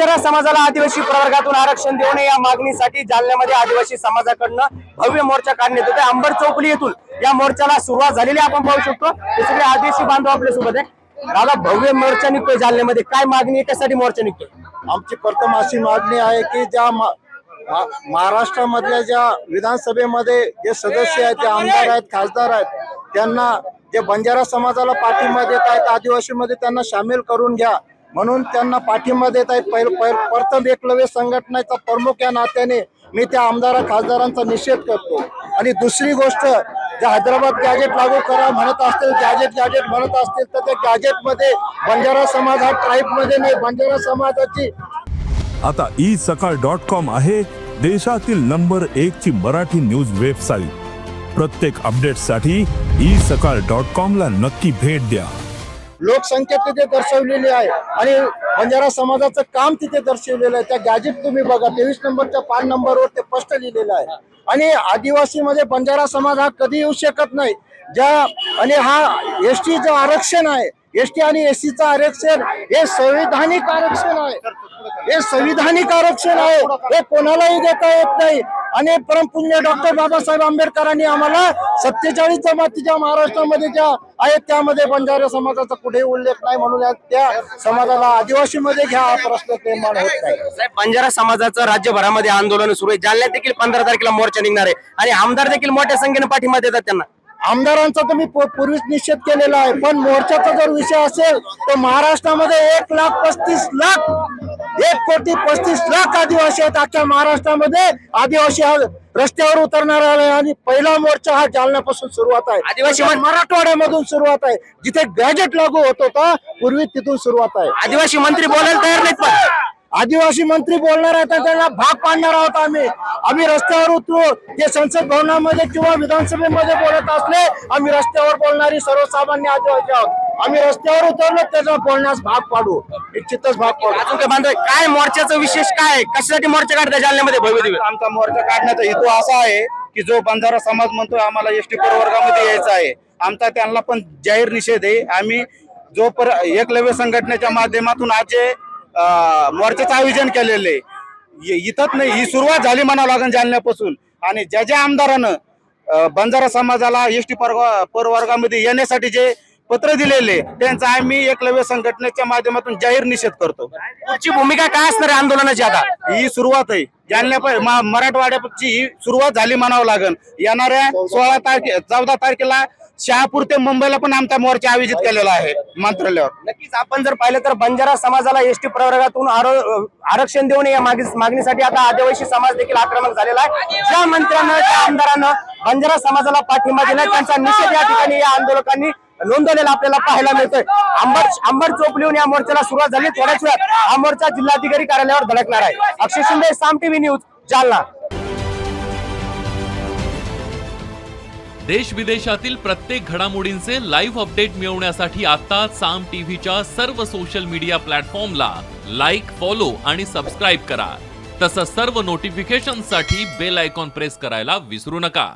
बंजारा समाजाला आदिवासी प्रवर्गातून आरक्षण देऊ नये या मागणीसाठी जालन्यामध्ये आदिवासी समाजाकडनं भव्य मोर्चा काढण्यात येतो अंबर चौकली येथून या मोर्चाला सुरुवात झालेली आपण पाहू शकतो हे सगळे आदिवासी बांधव आपल्यासोबत आहे. दादा भव्य मोर्चा निघतोय जालन्यामध्ये. काय मागणी आहे? कशासाठी मोर्चा निघतोय? आमची प्रथम अशी मागणी आहे की ज्या महाराष्ट्रामधल्या ज्या विधानसभेमध्ये जे सदस्य आहेत जे आमदार आहेत खासदार आहेत त्यांना जे बंजारा समाजाला पाठिंबा देत आहेत आदिवासीमध्ये त्यांना सामील करून घ्या. म्हणून त्यांना पाठिंबा देत आहेत. पहिल पहिल प्रथम एकलव्य संघटनेचा प्रमुख या नात्याने मी त्या आमदार खासदारांचा निषेध करतो. आणि दुसरी गोष्ट जे हैदराबाद गॅजेट लागू करा म्हणत असतील गॅजेट गॅजेट म्हणत असतील तर त्या गॅजेटमध्ये बंजारा समाज हा ट्राईबमध्ये नाही बंजारा समाजाची आता ई सकाळ डॉट कॉम आहे देशातील नंबर एक ची मराठी न्यूज वेबसाईट. प्रत्येक अपडेटसाठी ई सकाळ डॉट कॉम ला नक्की भेट द्या. लोकसंख्या तिथे दर्शवलेली आहे. आणि बंजारा समाजाचं काम तिथे दर्शवलेलं आहे. त्या गॅजेट तुम्ही बघा तेवीस नंबरच्या पाच नंबरवर ते स्पष्ट लिहिलेलं आहे. आणि आदिवासी मध्ये बंजारा समाज हा कधी येऊ शकत नाही. ज्या आणि हा एस टीचं आरक्षण आहे. एस टी आणि एस चं आरक्षण हे संविधानिक आरक्षण आहे. हे संविधानिक आरक्षण आहे. हे कोणालाही देता येत नाही. आणि परमपुण्य डॉक्टर बाबासाहेब आंबेडकरांनी आम्हाला सत्तेचाळीस जमातीच्या महाराष्ट्रामध्ये ज्या आहेत त्यामध्ये बंजारा समाजाचा कुठेही उल्लेख नाही म्हणून त्या समाजाला आदिवासीमध्ये घ्या हा प्रश्न निर्माण होत नाही. बंजारा समाजाचं राज्यभरामध्ये आंदोलन सुरू आहे. जालन्यात देखील पंधरा तारखेला मोर्चा निघणार आहे. आणि आमदार देखील मोठ्या संख्येने पाठिंबा देतात त्यांना. आमदारांचा तुम्ही पू- पूर्वीच निषेध केलेला आहे पण मोर्चाचा जर विषय असेल तर महाराष्ट्रामध्ये एक लाख पस्तीस लाख एक कोटी पस्तीस लाख आदिवासी आहेत अख्ख्या महाराष्ट्रामध्ये. आदिवासी हा रस्त्यावर उतरणार आहे आणि पहिला मोर्चा हा जालन्यापासून सुरुवात आहे. आदिवासी मराठवाड्यामधून सुरुवात आहे. जिथे गॅजेट लागू होत होता पूर्वी तिथून सुरुवात आहे. आदिवासी मंत्री बोलायला तयार नाहीत पण. आदिवासी मंत्री बोलणार आहेत तर त्यांना भाग पाडणार आहोत आम्ही. आम्ही रस्त्यावर उतरू. ते संसद भवनामध्ये किंवा विधानसभेमध्ये बोलत असले आम्ही रस्त्यावर बोलणारी सर्वसामान्य आदिवासी आहोत. आम्ही रस्त्यावर उतरलो त्याचा बोलण्यास भाग पाडू. निश्चितच भाग पाडू. अजून काय बांधव काय मोर्चाचं विशेष काय आहे? कशासाठी मोर्चा काढताय जालन्यामध्ये भव्य दिव्य? आमचा मोर्चा काढण्याचा हेतू असा आहे की जो बंजारा समाज म्हणतोय आम्हाला एसटी प्रवर्गामध्ये यायचं आहे. आमचा त्यांना पण जाहीर निषेध आहे. आम्ही जो पर एकलव्य संघटनेच्या माध्यमातून आज जे अं, मोर्चाचं आयोजन केलेलं आहे इ- इथंच नाही ही सुरुवात झाली म्हणावं लागेल जालन्यापासून. आणि ज्या ज्या आमदारानं अं, बंजारा समाजाला एसटी प्रवर्गामध्ये येण्यासाठी जे पत्र दिलेले त्यांचा आम्ही एकलव्य संघटनेच्या माध्यमातून जाहीर निषेध करतो. पुढची भूमिका काय असणार आहे आंदोलनाची आता? ही सुरुवात आहे. जालन्या मराठवाड्याची ही सुरुवात झाली म्हणावं लागेल. येणाऱ्या सोळा तारखे चौदा तारखेला शहापूर ते मुंबईला पण आमचा मोर्चा आयोजित केलेला आहे मंत्रालयावर. नक्कीच आपण जर पाहिलं तर बंजारा समाजाला एसटी प्रवर्गातून आरो- आरक्षण देऊ नये या मागणी- मागणीसाठी आता आदिवासी समाज देखील आक्रमक झालेला आहे. ज्या मंत्र्यांना त्या आमदारांना बंजारा समाजाला पाठिंबा दिला त्यांचा निषेध या ठिकाणी या आंदोलकांनी नोंदवलेला आपल्याला पाहायला मिळतोय. अंबर अंबर चोपलीहून या मोर्चाला सुरुवात झाली. थोड्याच वेळात हा मोर्चा जिल्हाधिकारी कार्यालयावर धडकणार आहे. Akshay Shinde Saam TV news Jalna. देश विदेशातील प्रत्येक घडामोडींचे लाईव्ह अपडेट मिळवण्यासाठी आता साम टीव्हीच्या सर्व सोशल मीडिया प्लॅटफॉर्मला लाईक फॉलो आणि सबस्क्राईब करा. तसंच सर्व नोटिफिकेशनसाठी बेल आयकॉन प्रेस करायला विसरू नका.